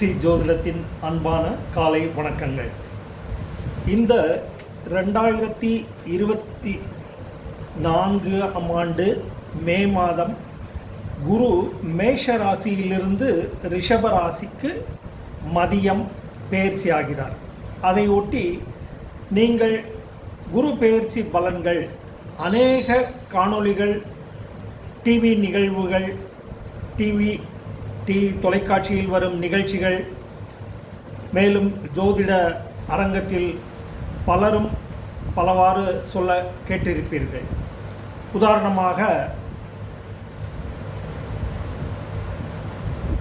ஸ்ரீ ஜோதிடத்தின் அன்பான காலை வணக்கங்கள். இந்த ரெண்டாயிரத்தி இருபத்தி நான்கு ஆண்டு மே மாதம் குரு மேஷ ராசியிலிருந்து ரிஷப ராசிக்கு மதியம் பெயர்ச்சியாகிறார் அதை ஒட்டி நீங்கள் குரு பெயர்ச்சி பலன்கள் அநேக காணொளிகள் டிவி நிகழ்வுகள் டிவி டி தொலைக்காட்சியில் வரும் நிகழ்ச்சிகள். மேலும் ஜோதிட அரங்கத்தில் பலரும் பலவாறு சொல்ல கேட்டிருப்பீர்கள். உதாரணமாக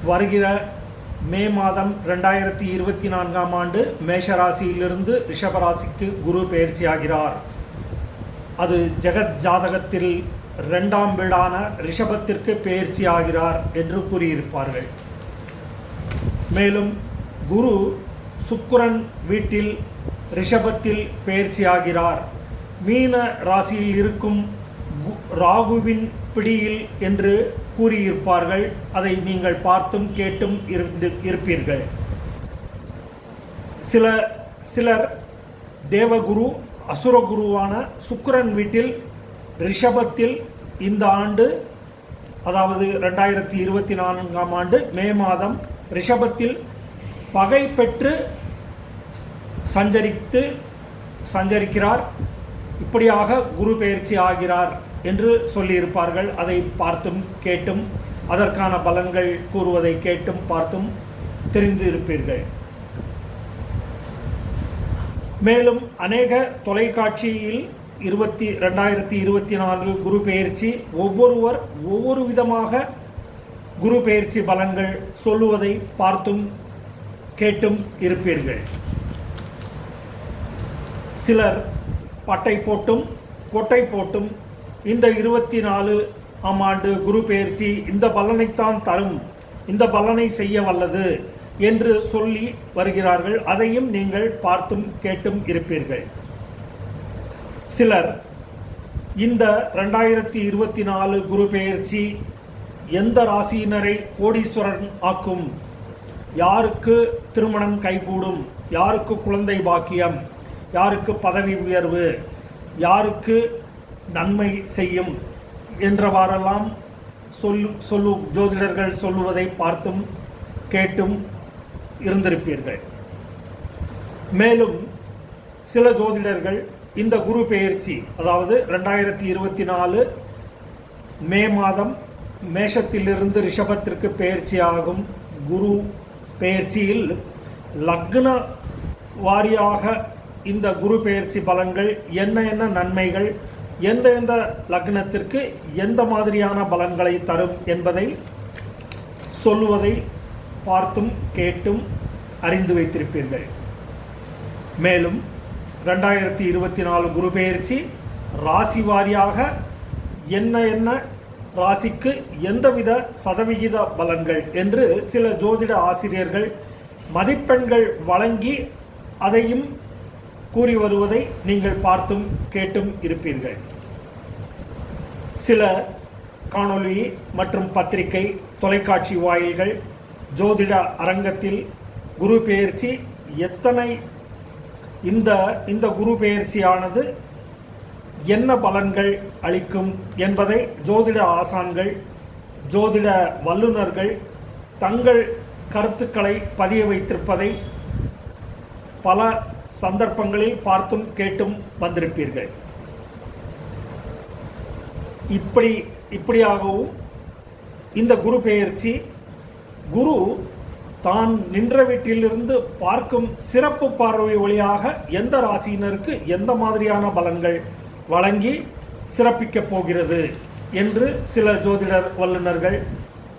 வருகிற மே மாதம் ரெண்டாயிரத்தி இருபத்தி நான்காம் ஆண்டு மேஷராசியிலிருந்து ரிஷபராசிக்கு குரு பெயர்ச்சியாகிறார் அது ஜெகத் ஜாதகத்தில் இரண்டாம் வீடான ரிஷபத்திற்கு பெயர்ச்சி ஆகிறார் என்று கூறியிருப்பார்கள். மேலும் குரு சுக்குரன் வீட்டில் ரிஷபத்தில் பெயர்ச்சி ஆகிறார். மீன ராசியில் இருக்கும் கு- ராகுவின் பிடியில் என்று கூறியிருப்பார்கள். அதை நீங்கள் பார்த்தும் கேட்டும் இருந்து இருப்பீர்கள். சில சிலர் தேவகுரு அசுரகுருவான சுக்கரன் வீட்டில் ரிஷபத்தில் இந்த ஆண்டு அதாவது ரெண்டாயிரத்தி இருபத்தி நான்காம் ஆண்டு மே மாதம் ரிஷபத்தில் பகை பெற்று சஞ்சரித்து சஞ்சரிக்கிறார். இப்படியாக குரு பெயர்ச்சி ஆகிறார் என்று சொல்லியிருப்பார்கள். அதை பார்த்தும் கேட்டும் அதற்கான பலன்கள் கூறுவதை கேட்டும் பார்த்தும் தெரிந்து இருப்பீர்கள் மேலும் அநேக தொலைக்காட்சியில் இருபத்தி ரெண்டாயிரத்தி இருபத்தி நான்கு குரு பெயர்ச்சி ஒவ்வொருவர் ஒவ்வொரு விதமாக குரு பெயர்ச்சி பலன்கள் சொல்லுவதை பார்த்தும் கேட்டும் இருப்பீர்கள். சிலர் பட்டை போட்டும் கொட்டை போட்டும் இந்த இருபத்தி நாலு ஆம் ஆண்டு குரு பெயர்ச்சி இந்த பலனைத்தான் தரும் இந்த பலனை செய்ய வல்லது என்று சொல்லி வருகிறார்கள். அதையும் நீங்கள் பார்த்தும் கேட்டும் இருப்பீர்கள். சிலர் இந்த ரெண்டாயிரத்தி இருபத்தி நாலு குரு பெயர்ச்சி எந்த ராசியினரை கோடீஸ்வரன் ஆக்கும்? யாருக்கு திருமணம் கைகூடும்? யாருக்கு குழந்தை பாக்கியம்? யாருக்கு பதவி உயர்வு? யாருக்கு நன்மை செய்யும்? என்றவாறெல்லாம் சொல்லு சொல்லு ஜோதிடர்கள் சொல்லுவதை பார்த்தும் கேட்டும் இருந்திருப்பீர்கள். மேலும் சில ஜோதிடர்கள் இந்த குரு பெயர்ச்சி அதாவது ரெண்டாயிரத்தி இருபத்தி நாலு மே மாதம் மேஷத்திலிருந்து ரிஷபத்திற்கு பெயர்ச்சியாகும் குரு பெயர்ச்சியில் லக்ன வாரியாக இந்த குரு பெயர்ச்சி பலன்கள் என்ன என்ன நன்மைகள் எந்த எந்த லக்னத்திற்கு எந்த மாதிரியான பலன்களை தரும் என்பதை சொல்லுவதை பார்த்தும் கேட்டும் அறிந்து வைத்திருப்பீர்கள். மேலும் ரெண்டாயிரத்தி இருபத்தி நாலு குரு பெயர்ச்சி ராசி வாரியாக என்ன என்ன ராசிக்கு எந்தவித சதவிகித பலன்கள் என்று சில ஜோதிட ஆசிரியர்கள் மதிப்பெண்கள் வழங்கி அதையும் கூறி வருவதை நீங்கள் பார்த்தும் கேட்டும் இருப்பீர்கள். சில காணொளி மற்றும் பத்திரிகை தொலைக்காட்சி வாயில்கள் ஜோதிட அரங்கத்தில் குரு பெயர்ச்சி எத்தனை இந்த இந்த குரு பெயர்ச்சியானது என்ன பலன்கள் அளிக்கும் என்பதை ஜோதிட ஆசான்கள் ஜோதிட வல்லுநர்கள் தங்கள் கருத்துக்களை பதிய வைத்திருப்பதை பல சந்தர்ப்பங்களில் பார்த்தும் கேட்டும் வந்திருப்பீர்கள். இப்படி இப்படியாகவும் இந்த குரு பெயர்ச்சி குரு தான் நின்ற வீட்டிலிருந்து பார்க்கும் சிறப்பு பார்வை வழியாக எந்த ராசியினருக்கு எந்த மாதிரியான பலன்கள் வழங்கி சிறப்பிக்கப் போகிறது என்று சில ஜோதிடர் வல்லுநர்கள்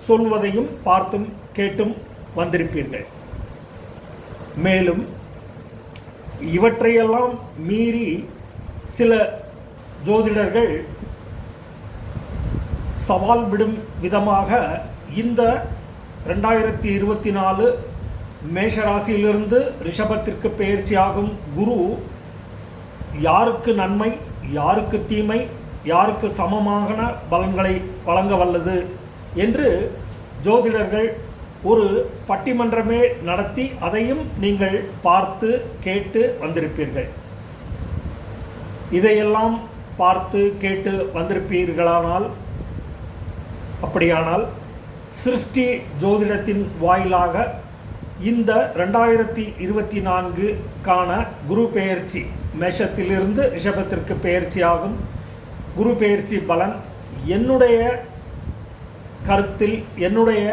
சொல்வதையும் பார்த்தும் கேட்டும் வந்திருப்பீர்கள். மேலும் இவற்றையெல்லாம் மீறி சில ஜோதிடர்கள் சவால் விடும் விதமாக இந்த ரெண்டாயிரத்தி இருபத்தி நாலு மேஷராசியிலிருந்து ரிஷபத்திற்கு பெயர்ச்சியாகும் குரு யாருக்கு நன்மை யாருக்கு தீமை யாருக்கு சமமான பலன்களை வழங்க வல்லது என்று ஜோதிடர்கள் ஒரு பட்டிமன்றமே நடத்தி அதையும் நீங்கள் பார்த்து கேட்டு வந்திருப்பீர்கள். இதையெல்லாம் பார்த்து கேட்டு வந்திருப்பீர்களானால் அப்படியானால் சிருஷ்டி ஜோதிடத்தின் வாயிலாக இந்த ரெண்டாயிரத்தி இருபத்தி நான்குக்கான குரு பெயர்ச்சி மேஷத்திலிருந்து ரிஷபத்திற்கு பெயர்ச்சியாகும். குரு பெயர்ச்சி பலன் என்னுடைய கருத்தில் என்னுடைய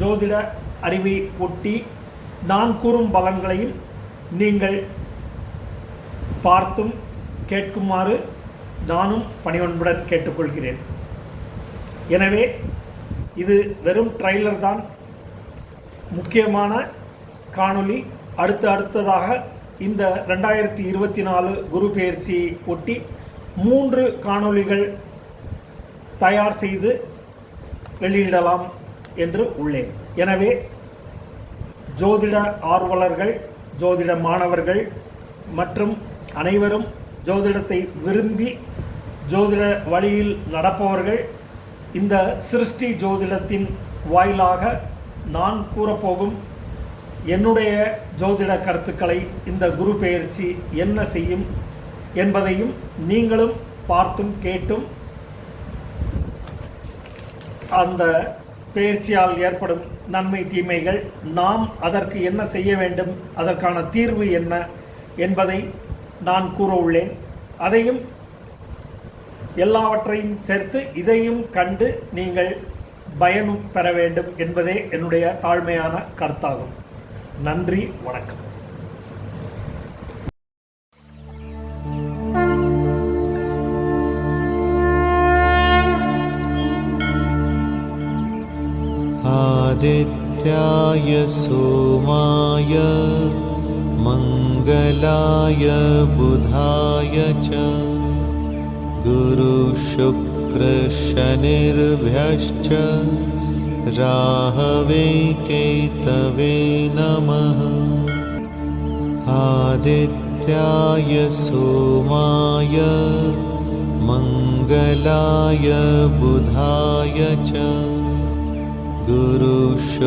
ஜோதிட அறிவை ஒட்டி நான் கூறும் பலன்களையும் நீங்கள் பார்த்தும் கேட்குமாறு நானும் பணிவன்புடன் கேட்டுக்கொள்கிறேன். எனவே இது வெறும் ட்ரைலர் தான். முக்கியமான காணொளி அடுத்து அடுத்ததாக இந்த ரெண்டாயிரத்தி இருபத்தி நாலு குரு பெயர்ச்சியை ஒட்டி மூன்று காணொளிகள் தயார் செய்து வெளியிடலாம் என்று உள்ளேன். எனவே ஜோதிட ஆர்வலர்கள் ஜோதிட மாணவர்கள் மற்றும் அனைவரும் ஜோதிடத்தை விரும்பி ஜோதிட வழியில் நடப்பவர்கள் இந்த சிருஷ்டி ஜோதிடத்தின் வாயிலாக நான் கூறப்போகும் என்னுடைய ஜோதிட கருத்துக்களை இந்த குரு பெயர்ச்சி என்ன செய்யும் என்பதையும் நீங்களும் பார்த்தும் கேட்டும். அந்த பெயர்ச்சியால் ஏற்படும் நன்மை தீமைகள் நாம் அதற்கு என்ன செய்ய வேண்டும் அதற்கான தீர்வு என்ன என்பதை நான் கூற உள்ளேன் அதையும் எல்லாவற்றையும் சேர்த்து இதையும் கண்டு நீங்கள் பயனும் பெற வேண்டும் என்பதே என்னுடைய தாழ்மையான கருத்தாகும் நன்றி வணக்கம் आदित्याय सोमाय मङ्गलाय बुधाय च गुरुशुक्रशनिर्भ्यश्च राहवे केतवे नमः। आदित्याय सोमाय मङ्गलाय बुधाय च। गुरुशु